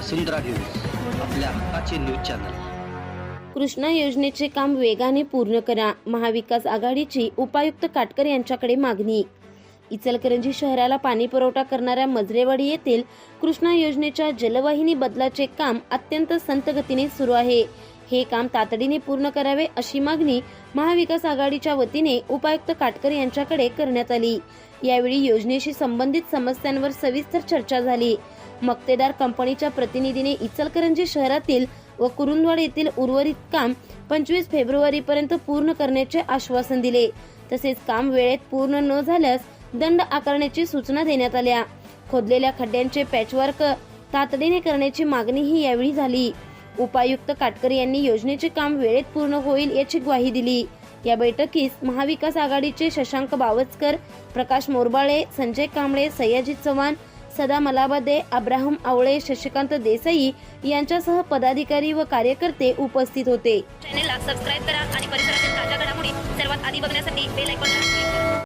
वसुंधरा news आपल्या हक्काचे news channel. Krishna योजनेचे काम वेगाने पूर्ण करा महाविकास आघाडीची उपायुक्त काटकर यांच्याकडे मागणी. इचलकरंजी शहराला पाणी पुरवठा करणाऱ्या मजरेवाडी येथील कृष्णा योजनेच्या जलवाहिनी बदलाचे काम अत्यंत संतगतीने सुरू आहे. हे काम तातडीने पूर्ण करावे अशी मागणी महाविकास आघाडीच्या वतीने उपायुक्त काटकर यांच्याकडे करण्यात आली. यावेळी योजनेशी संबंधित समस्यांवर सविस्तर चर्चा झाली. मक्तेदार कंपनीच्या प्रतिनिधीने इचलकरंजी शहरातील व कुरुंदवाड येथील उर्वरित काम पंचवीस फेब्रुवारीपर्यंत पूर्ण करण्याचे आश्वासन दिले. तसेच काम वेळेत पूर्ण न झाल्यास दंड आकारण्याची सूचना देण्यात आल्या. खोदलेल्या खड्ड्यांचे पॅचवर्क तातडीने करण्याची मागणीही यावेळी झाली. उपायुक्त काटकर यांनी योजनेचे काम वेळेत पूर्ण होईल याची ग्वाही दिली. या बैठकीस महाविकास आघाडीचे शशांक बावचकर प्रकाश मोरबाळे संजय कांबळे सयाजी चव्हाण सदा मलाबदे अब्राहम आवळे शशिकांत देसाई यांच्यासह पदाधिकारी व कार्यकर्ते उपस्थित होते. चॅनेलला सबस्क्राईब करा आणि परिसरातील ताज्या घडामोडी सर्वात आधी बघण्यासाठी बेल आयकॉनला